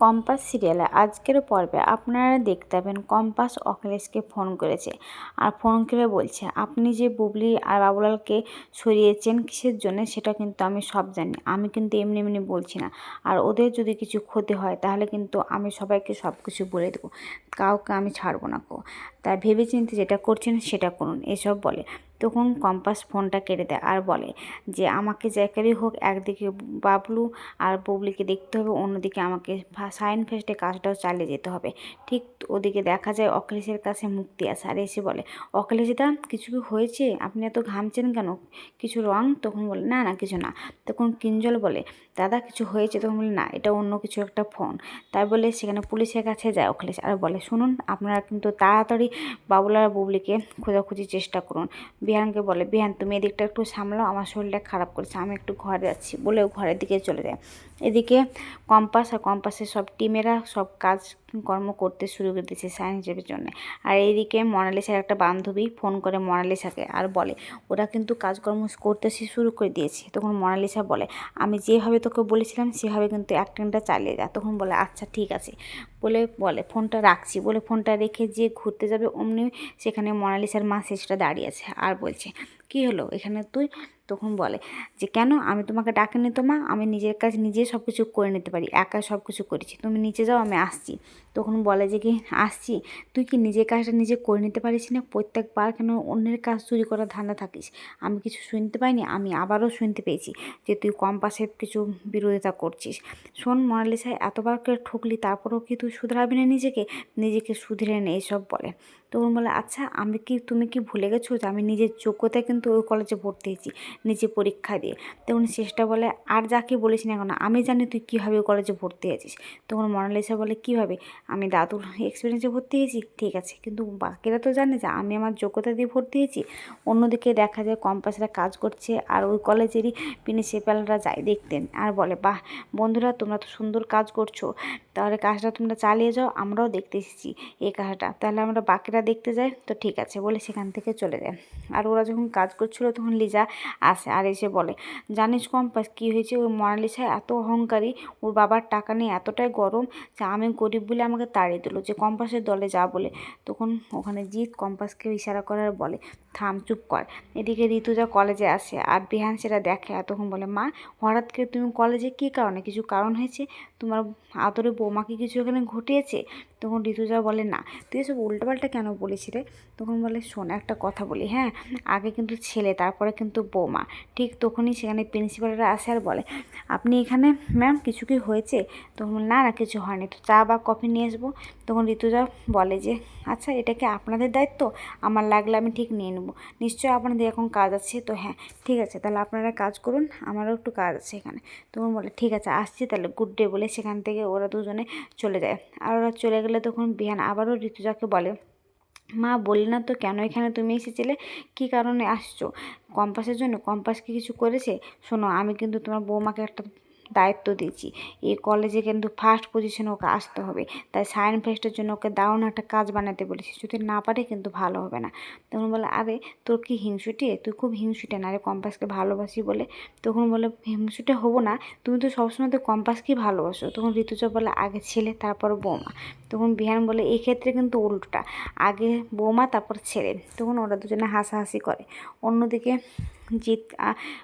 Compass সিরিয়ালে। আজকের পর্বে আপনারা দেখতে পাবেন কম্পাস অখিলেশকে ফোন করেছে আর ফোন করে বলছে, আপনি যে বুবলি আর বাবুলালকে সরিয়েছেন কিসের জন্য সেটা কিন্তু আমি সব জানি। আমি কিন্তু এমনি এমনি বলছি না। আর ওদের যদি কিছু ক্ষতি হয় তাহলে কিন্তু আমি সবাইকে সব কিছু বলে দেবো। কাউকে আমি ছাড়বো না কো। তাই ভেবে চিন্তে যেটা করছেন সেটা করুন। এসব বলে। তখন কম্পাস ফোনটা কেটে দেয় আর বলে যে, আমাকে জায়গারই হোক একদিকে বাবলু আর বুবলিকে দেখতে হবে, অন্যদিকে আমাকে সাইন ফেস্টে কাজটাও চালিয়ে যেতে হবে। ঠিক ওদিকে দেখা যায় অখিলেশের কাছে মুক্তি আসে আর এসে বলে, অখিলেশদা, কিছু কি হয়েছে? আপনি এত ঘামছেন কেন? কিছু রং? তখন বলে, না না, কিছু না। তখন কিঞ্জল বলে, দাদা, কিছু হয়েছে? তখন বলে, না, এটা অন্য কিছু একটা ফোন। তাই বলে সেখানে পুলিশের কাছে যায় অখিলেশ আর বলে, শুনুন, আপনারা কিন্তু তাড়াতাড়ি বাবুলার বুবলিকে খোঁজাখুঁজির চেষ্টা করুন। বিহানকে বলে, বিহান, তুমি এদিকটা একটু সামলাও, আমার শরীরটা খারাপ করছে, আমি একটু ঘরে যাচ্ছি। বলে ও ঘরের দিকে চলে যায়। এদিকে কম্পাস আর কম্পাসের সব টিমেরা সব কাজ, কর্ম করতে শুরু করে দিয়েছে সায়েন্স ডের জন্য। আর এইদিকে মনালিসার একটা বান্ধবী ফোন করে মনালিসাকে আর বলে, ওরা কিন্তু কাজকর্ম করতে শুরু করে দিয়েছে। তখন মনালিসা বলে, আমি যেভাবে তোকে বলেছিলাম, সেভাবে কিন্তু অ্যাক্টিংটা চালিয়ে যা। তখন বলে আচ্ছা ঠিক আছে। বলে বলে, ফোনটা রাখছি বলে ফোনটা রেখে যে ঘুরতে যাবে অমনি সেখানে মনালিসার মা সেটা দাঁড়িয়ে আছে আর বলছে কী হলো? এখানে তুই তখন বলে যে, কেন? আমি তোমাকে ডাকিনি তো মা। আমি নিজের কাজ নিজে সব কিছু করে নিতে পারি। একা সব কিছু করেছি। তুমি নিচে যাও, আমি আসছি। তখন বলে যে, কি? আসছি? তুই কি নিজের কাজটা নিজে করে নিতে পারিস না? প্রত্যেকবার কেন অন্যের কাজ চুরি করার ধান্দা থাকিস? আমি কিছু শুনতে পাইনি। আমি আবারও শুনতে পেয়েছি যে, তুই কম্পাসের কিছু বিরোধিতা করছিস। শোন মনালিসা, এতবার করে ঠকলি, তারপরেও কি তুই শুধরাবি না নিজেকে? নিজেকে শুধরে নে, এসব বলে। তখন বলে আচ্ছা আমি কি, তুমি কি ভুলে গেছো যে, আমি নিজের যোগ্যতায় কিন্তু ওই কলেজে ভর্তি হয়েছি নিজে পরীক্ষা দিয়ে। তখন শেষটা বলে, আর যাকে বলিস না এখন আমি জানি তুই কীভাবে ওই কলেজে ভর্তি হয়েছিস। তখন মনালিসা বলে, কীভাবে? আমি দাদুর এক্সপিরিয়েন্সে ভর্তি হয়েছি? ঠিক আছে। কিন্তু বাকিরা তো জানে যে আমি আমার যোগ্যতা দিয়ে ভর্তি হয়েছি। অন্যদিকে দেখা যায় কম্পাসরা কাজ করছে আর ওই কলেজেরই প্রিন্সিপালরা যায় দেখতেন আর বলে, বাহ, বন্ধুরা, তোমরা তো সুন্দর কাজ করছ। তাহলে কাজটা তোমরা চালিয়ে যাও, আমরাও দেখতে এসেছি এই কাজটা। তাহলে আমরা বাকিরা দেখতে যাই। তো ঠিক আছে। বলে সেখান থেকে চলে যায়। আর ওরা যখন কাজ করছিল, তখন লিজা আসে আর এসে বলে, জানিস কম্পাস, কী হয়েছে? ওই মনালিসা এত অহংকারী, ওর বাবার টাকা নিয়ে এতটাই গরম যে আমি গরিব বলে আমাকে তাড়িয়ে দিল যে কম্পাসের দলে যা বলে। তখন ওখানে জিৎ কম্পাসকে ইশারা করার বলে, থাম, চুপ কর। এদিকে ঋতুজা কলেজে আসে আর বিহান সেটা দেখে তখন বলে, মা, হঠাৎ করে তুমি কলেজে কী কারণে? কিছু কারণ হয়েছে? তোমার আদরে বৌমাকে কিছু এখানে ঘটিয়েছে? তখন ঋতুজা বলে, না, তুই এসব উল্টোপাল্টা কেন বলিস রে? তখন বলে, শোন, একটা কথা বলি হ্যাঁ? আগে কিন্তু ছেলে, তারপরে কিন্তু বৌমা। ঠিক তখনই সেখানে প্রিন্সিপালরা আসে আর বলে, আপনি এখানে ম্যাম কিছু কি হয়েছে? তখন না না, কিছু হয়নি। তো চা বা কফি নিয়ে আসব? তখন ঋতুজা বলে যে আচ্ছা এটা কি আপনাদের দায়িত্ব? আমার লাগলে আমি ঠিক নিয়ে নেব। নিশ্চয়ই আপনাদের এখন কাজ আছে, তো হ্যাঁ ঠিক আছে, তাহলে আপনারা কাজ করুন, আমারও একটু কাজ আছে এখানে। তখন বলে, ঠিক আছে, আসছি তাহলে গুড ডে বলে সেখান থেকে ওরা দুজনে চলে যায়। আর ওরা চলে গেলে তখন বিহান আবারও ঋতুজাকে বলে, মা, বললে না তো কেন এখানে তুমি এসেছিলে? কি কারণে আসছো? কম্পাসের জন্য কম্পাস কি কিছু করেছে? শোনো, আমি কিন্তু তোমার বৌমাকে একটা দায়িত্ব দিয়েছি। এই কলেজে কিন্তু ফার্স্ট পজিশনে ওকে আসতে হবে। তাই সায়েন্স ফেস্টের জন্য ওকে দারুণ একটা কাজ বানাতে বলেছি। যদি না পারে কিন্তু ভালো হবে না। তখন বলে আরে তোর কি হিংসুটে? তুই খুব হিংসুটে না রে? কম্পাসকে ভালোবাসি বলে? তখন বলে, হিংসুটে হব না। তুমি তো সবসময় তো কম্পাসকেই ভালোবাসো। তখন ঋতুজা বলে, আগে ছেলে, তারপর বৌমা। তখন বিহান বলে, এই ক্ষেত্রে কিন্তু উল্টোটা। আগে বৌমা, তারপর ছেলে। তখন ওরা দুজনে হাসাহাসি করে। অন্যদিকে জিৎ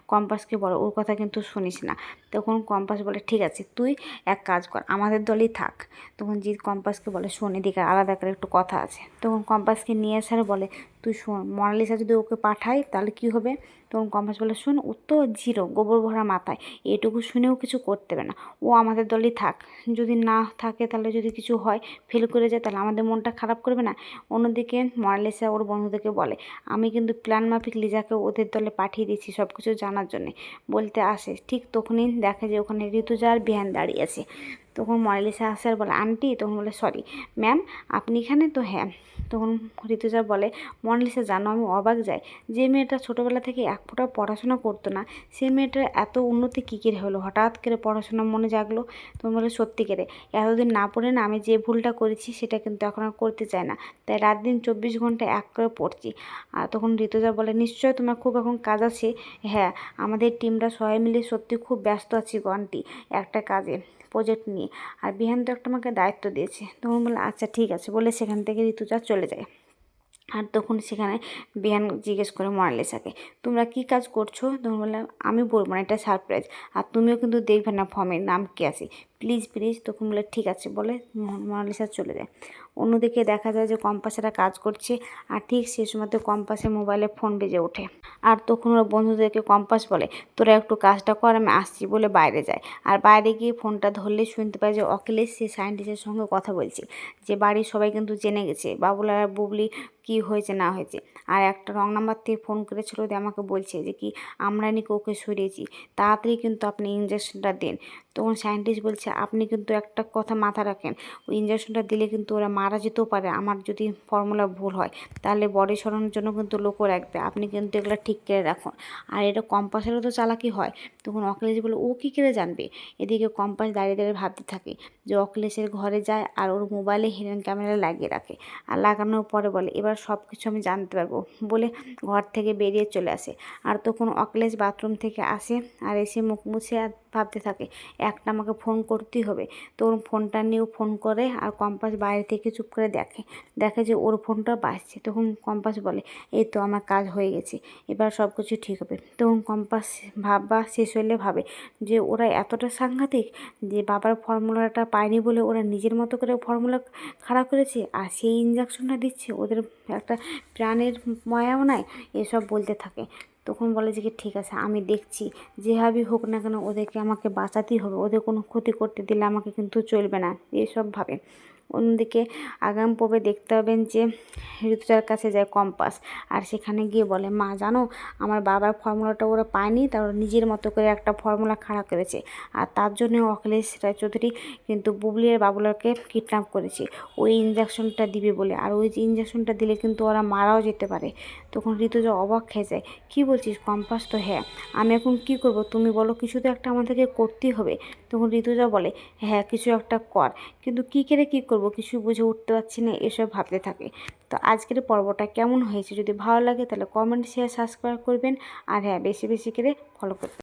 কম্পাসকে বলো, ওর কথা কিন্তু শুনিস না। তখন কম্পাস বলে, ঠিক আছে, তুই এক কাজ কর, আমাদের দলেই থাক। তখন জিৎ কম্পাসকে বলে, শোন, এদিকে আলাদা করে একটু কথা আছে। তখন কম্পাসকে নিয়ে আসার বলে তুই শোন, মনালিসা যদি ওকে পাঠাই তাহলে কি হবে? তখন কম্পাস বলে, শোন, ও তো জিরো, গোবর ভরা মাথায়। এটুকু শুনেও কিছু করতে না। ও আমাদের দলই থাক। যদি না থাকে, তাহলে যদি কিছু হয় ফেল করে যায়, তাহলে আমাদের মনটা খারাপ করবে না? অন্যদিকে মনালিসা ওর বন্ধুদেরকে বলে, আমি কিন্তু প্ল্যান মাফিক লিজাকে ওদের দলে পাঠিয়ে দিয়েছি সব কিছু জানার জন্যে। বলতে আসে, ঠিক তখনই দেখে যে ওখানে ঋতুজা আর বিহান দাঁড়িয়ে আছে। তখন মনালিসা আসে আর বলে, আন্টি? তখন বলে, সরি, ম্যাম, আপনি এখানে? তো হ্যাঁ তখন ঋতুজা বলে মনালিসা জানো, আমি অবাক যাই। যে মেয়েটা ছোটোবেলা থেকে এক ফোঁটা পড়াশোনা করতো না সেই মেয়েটার এত উন্নতি কী করে হলো? হঠাৎ করে পড়াশোনা মনে জাগলো। তখন বলে, সত্যি করে, এতদিন না পড়ে না আমি যে ভুলটা করেছি, সেটা কিন্তু এখন আর করতে চাই না। তাই রাত দিন চব্বিশ ঘণ্টা এক করে পড়ছি। আর তখন ঋতুজা বলে নিশ্চয় তোমার খুব এখন কাজ আছে। হ্যাঁ আমাদের টিমটা সবাই মিলে সত্যি খুব ব্যস্ত আছি গো, আন্টি, একটা কাজে। প্রজেক্ট নিয়ে। আর বিহান তো একটা আমাকে দায়িত্ব দিয়েছে। তখন বলল আচ্ছা ঠিক আছে। বলে সেখান থেকে ঋতুজা চলে যায়। আর তখন সেখানে বিহান জিজ্ঞেস করে মোনালিসাকে তোমরা কি কাজ করছ? তখন বললাম, আমি বলব না, এটা সারপ্রাইজ আর তুমিও কিন্তু দেখবে না ফর্মের নাম কি আছে। প্লিজ প্লিজ তখন বলে ঠিক আছে, বলে মোনালিসা চলে যায়। অন্যদিকে দেখা যায় যে কম্পাসেরা কাজ করছে, আর ঠিক সে সময় কম্পাসের মোবাইলে ফোন বেজে ওঠে। আর তখন ওরা বন্ধুদেরকে কম্পাস বলে, তোরা একটু কাজটা কর, আমি আসছি, বলে বাইরে যায়। আর বাইরে গিয়ে ফোনটা ধরলে শুনতে পায় যে অখিলেশ, সে সায়েন্টিস্টের সঙ্গে কথা বলছে, যে বাড়ির সবাই কিন্তু জেনে গেছে। বাবুলার বুবলি কি হয়েছে, না হয়েছে। আর একটা রং নাম্বার থেকে ফোন করেছিল দিয়ে আমাকে বলছে যে কি, আমরা নাকি ওকে সরিয়েছি। তাড়াতাড়ি কিন্তু আপনি ইঞ্জেকশনটা দিন। তখন সায়েন্টিস্ট বলছে, আপনি কিন্তু একটা কথা মাথা রাখেন ওই ইঞ্জেকশনটা দিলে কিন্তু ওরা মারা যেতেও পারে, আমার যদি ফর্মুলা ভুল হয়, তাহলে বডি সরানোর জন্য কিন্তু লোকও রাখবে, আপনি কিন্তু এগুলো ঠিক করে রাখুন। আর এটা কম্পাসেরও তো চালাকি হয়, তখন অখিলেশ বলে, ও কী করে জানবে? এদিকে কম্পাস দাঁড়িয়ে দাঁড়িয়ে ভাবতে থাকে যে অখিলেশের ঘরে যায় আর ওর মোবাইলে হিডেন ক্যামেরা লাগিয়ে রাখে আর লাগানোর পরে বলে, এবার সব কিছু আমি জানতে পারব। বলে ঘর থেকে বেরিয়ে চলে আসে। আর তখন অখিলেশ বাথরুম থেকে আসে আর এসে মুখ মুছে আর ভাবতে থাকে একটা আমাকে ফোন করতেই হবে। তখন ফোনটা নিয়েও ফোন করে আর কম্পাস বাইরে থেকে চুপ করে দেখে দেখে যে ওর ফোনটা বাজছে। তখন কম্পাস বলে, এই তো আমার কাজ হয়ে গেছে, এবার সব কিছু ঠিক হবে। তখন কম্পাস ভাববা শেষ হলে ভাবে যে ওরা এতটা সাংঘাতিক যে বাবার ফর্মুলাটা পায়নি বলে ওরা নিজের মতো করে ফর্মুলা খারাপ করেছে আর সেই ইঞ্জেকশনটা দিচ্ছে। ওদের একটা প্রাণের মায়াও নাই, এসব বলতে থাকে। তখন বলে যে কি, ঠিক আছে, আমি দেখছি। যেভাবেই হোক না কেন ওদেরকে আমাকে বাঁচাতেই হবে। ওদের কোনো ক্ষতি করতে দিলে আমাকে কিন্তু চলবে না। এসব ভাবে। অন্যদিকে আগাম পর্বে দেখতে পাবেন যে ঋতুজার কাছে যায় কম্পাস। আর সেখানে গিয়ে বলে, মা, জানো, আমার বাবার ফর্মুলাটা ওরা পায়নি, তার নিজের মতো করে একটা ফর্মুলা খাড়া করেছে। আর তার জন্য অখিলেশ রায়চৌধুরী কিন্তু বুবলি আর বাবুলাকে কিডন্যাপ করেছে। ওই ইঞ্জেকশনটা দিবে বলে। আর ওই ইঞ্জেকশনটা দিলে কিন্তু ওরা মারাও যেতে পারে। তখন ঋতুজা অবাক খেয়ে যায়। কী বলছিস? কম্পাস তো হ্যাঁ। আমি এখন কি করব? তুমি বলো, কিছু তো একটা আমাদেরকে করতেই হবে। তখন ঋতুজা বলে হ্যাঁ কিছু একটা কর। কিন্তু কী করে কী করব? কিছু বুঝে উঠতে পারছি না, এসব ভাবতে থাকে। তো আজকের পর্বটা কেমন হয়েছে? যদি ভালো লাগে, তাহলে কমেন্ট শেয়ার সাবস্ক্রাইব করবেন। আর হ্যাঁ বেশি বেশি করে ফলো করবেন।